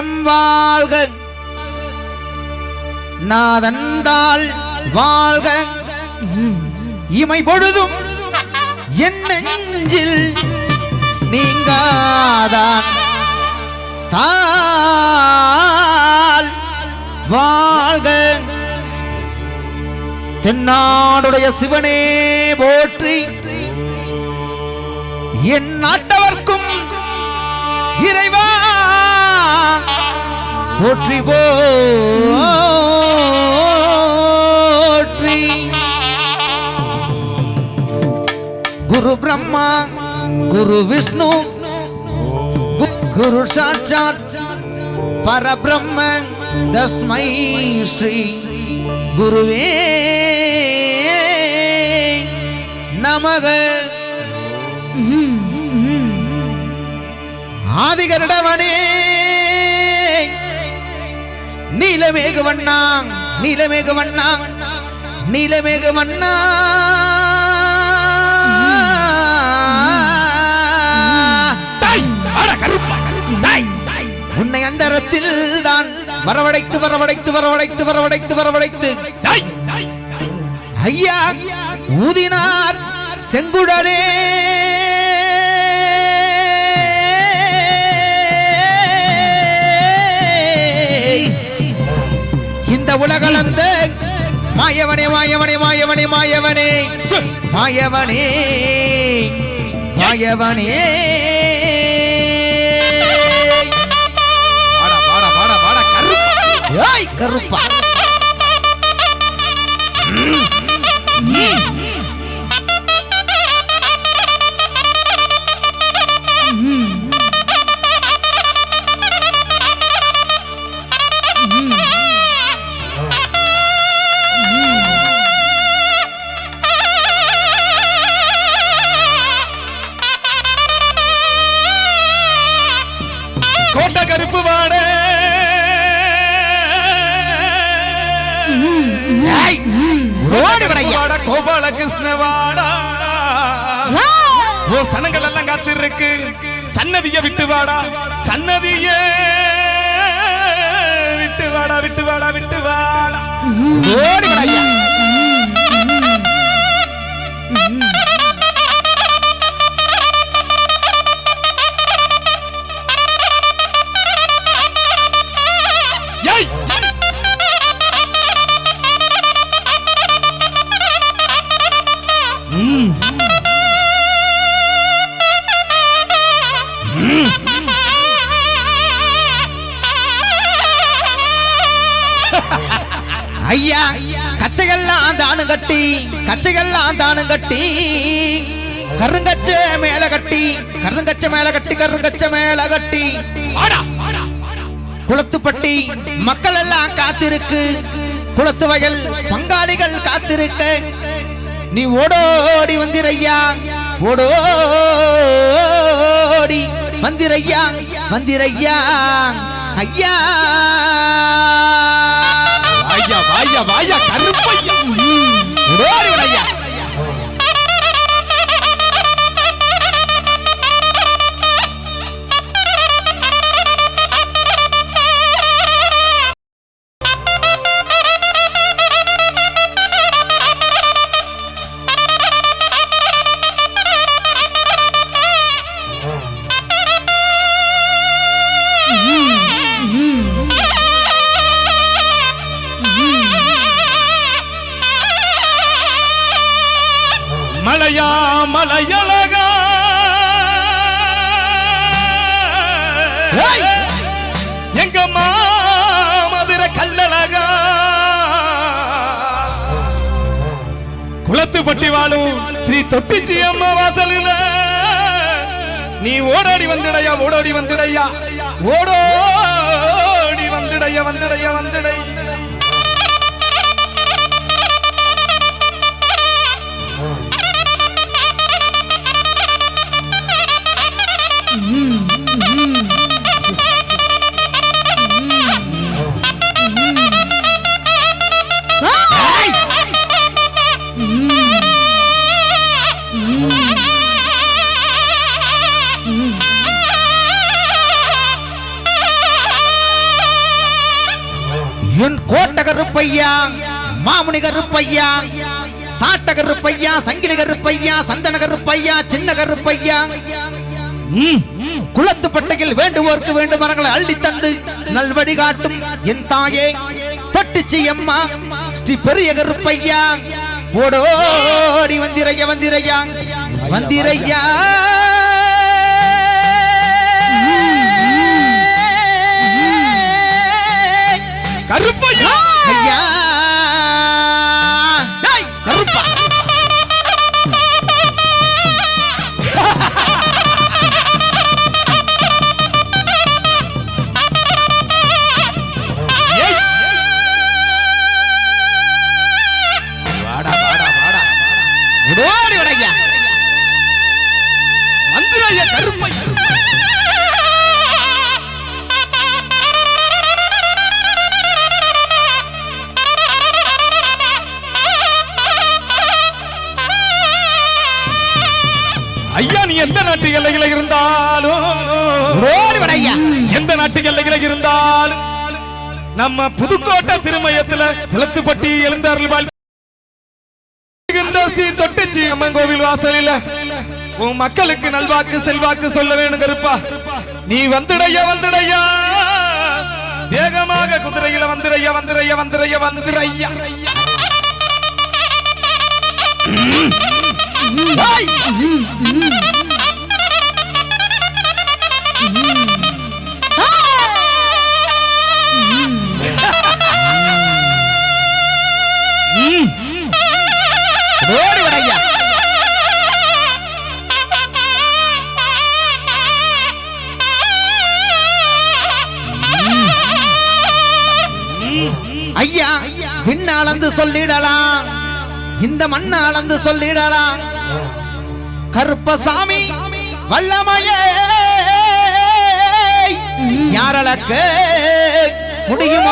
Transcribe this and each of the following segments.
M வாழ்க. நாதந்தாள் வாழ்க. இமை பொழுதும் என் நெஞ்சில் நீங்காதான். தாள் வாழ்க. தென்னாடுடைய சிவனே போற்றி. என் நாட்டவர்க்கும் இறைவா. போற்றி போற்றி. குரு பிரம்மா குரு விஷ்ணு குரு சாட்சாத் பரபிரம்ம தஸ்மை ஸ்ரீ குருவே. நமக. ஆதிகருடவனே. நீலமேக வண்ணா நீலமேக வண்ணா நீலமேக வண்ணா உன்னை அந்தரத்தில் தான் வரவழைத்து வரவழைத்து வரவழைத்து வரவழைத்து வரவழைத்து. ஐயா ஊதினார் செங்குடனே இந்த உலகளந்த மாயவனே மாயவனே மாயவனே மாயவனே. மாயவனே மாயவனே. கருப்பா. கோபால கிருஷ்ண வாடா ஓ சனங்கள் எல்லாம் காத்திருக்கு. சன்னதிய விட்டு வாடா. சன்னதிய. விட்டு வாடா விட்டு வாடா விட்டு வாடா. ஓடி கட்டி கருங்கச்ச மேல கட்டி கருங்கச்ச மேல கட்டி கருங்கச்ச மேல கட்டி. குளத்துப்பட்டி மக்கள் எல்லாம் காத்திருக்கு. குளத்து வயல் பங்காளிகள் காத்திருக்க. நீ ஓடோடி வந்திரையா ஓடோடி வந்திரையா வந்திரையா. ஐயா. ஐயா வாயா வாயா கருப்பையா. மலையழகா! எங்க மாமதுர கல்லழகா குளத்து பட்டி வாழும் ஸ்ரீ தொத்திச்சி அம்மா வாசலில. நீ ஓடோடி வந்துடையா ஓடோடி வந்துடையா. ஓடோடி வந்துடைய வந்துடைய வந்துடை கருப்பையா மாமுனி கருப்பையா சாட்ட கருப்பையா சங்கிலி கருப்பையா சந்தன கருப்பையா சின்ன கருப்பையா குளத்து பட்டையில் வேண்டுவோர்க்கு வேண்டும் மரங்களை அள்ளி தந்து நல்வழி காட்டும் என் தாயே தொட்டுச்சி அம்மா ஸ்ரீ பெரிய கருப்பையா ஓடோடி வந்திரையா வந்திரையா வந்திரையா. கருப்பையா! ஐயா எந்த நாட்டு எல்லையில இருந்தாலும்? எந்த நாட்டு எல்லையில இருந்தாலும்? நம்ம புதுக்கோட்டை திருமயத்துல குளத்துப்பட்டி எழுந்தார்கள் தொட்டுச்சி அம்மன் கோவில் வாசலில உன் மக்களுக்கு நல்வாக்கு செல்வாக்கு சொல்ல வேணும் கருப்பா. நீ வந்துடையா வந்துடையா? வேகமாக குதிரையில வந்துடையா வந்துடையா வந்துடையா வந்துடையா? டேய், சொல்லிடலாம். இந்த மண்ண அளந்து சொல்லிடலாம். கருப்பசாமி வல்லமையே. யாரளக்கு முடியும்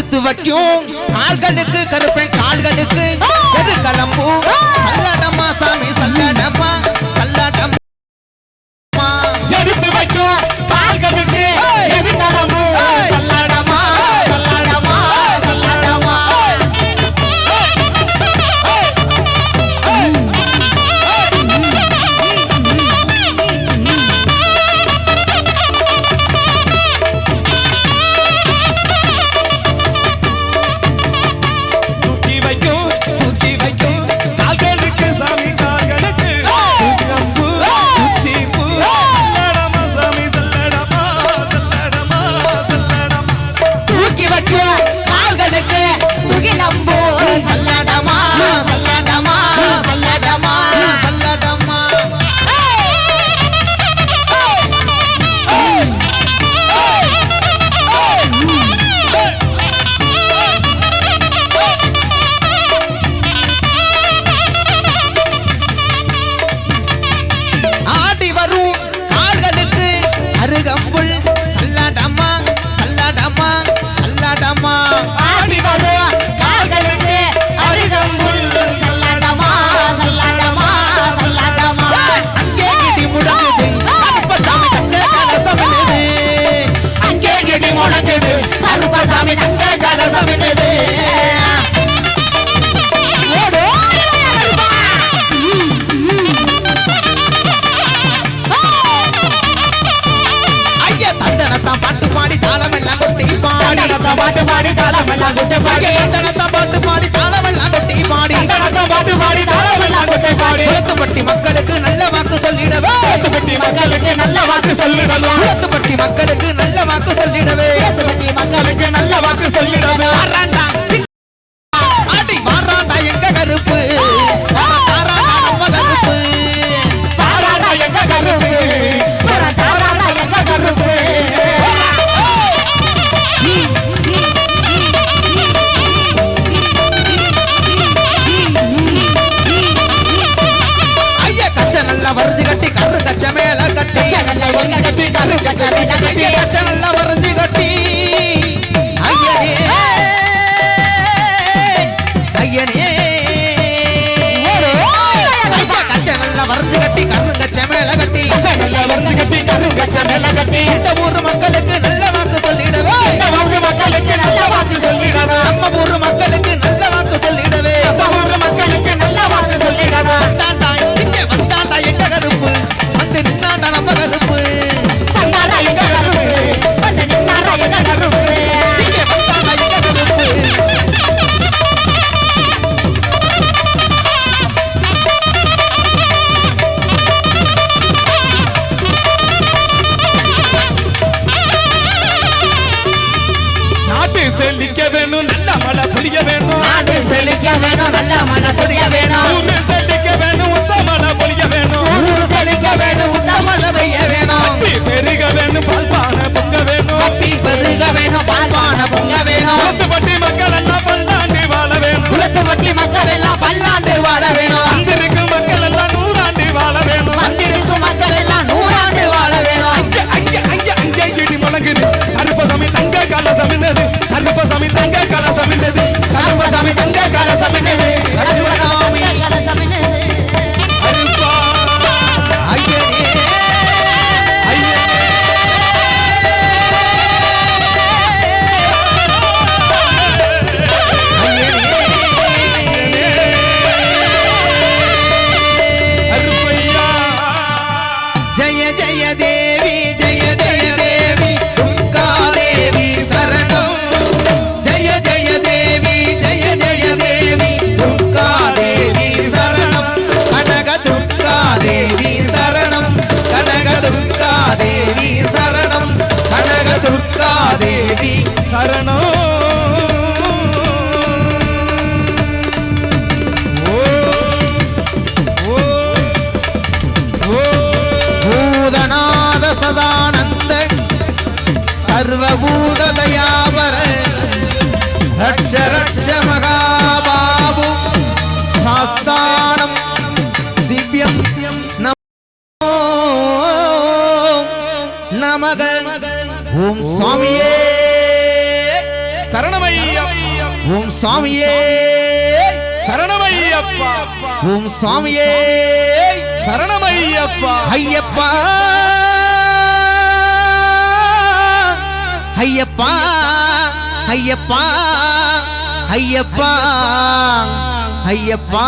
எடுத்து வைக்கும். கால்களுக்கு கருப்பேன் கால்களுக்கு எது கிளம்பு சல்லடமா சாமி சல்லடமா சல்லடமா பாடி. குளத்துப்பட்டி மக்களுக்கு நல்ல வாக்கு சொல்லிடவே. பெட்டி மக்களுக்கு நல்ல வாக்கு சொல்லிடலாம் குளத்துப்பட்டி மக்களுக்கு நல்ல வாக்கு சொல்லிடவே. பெட்டி மக்களுக்கு நல்ல வாக்கு சொல்லிடவே. మల్ల మన తొడి రక్ష రక్ష మహాబాబు సాస్థానం దివ్యం నమో నమగ ఓం స్వామియే சரணமையப்பா. ஓம் சுவாமியே சரணமையப்பா. ஓம் சுவாமியே சரணமையப்பா. ஐயப்பா। ஐயப்பா। ஐயப்பா। ஐயப்பா ஐயப்பா.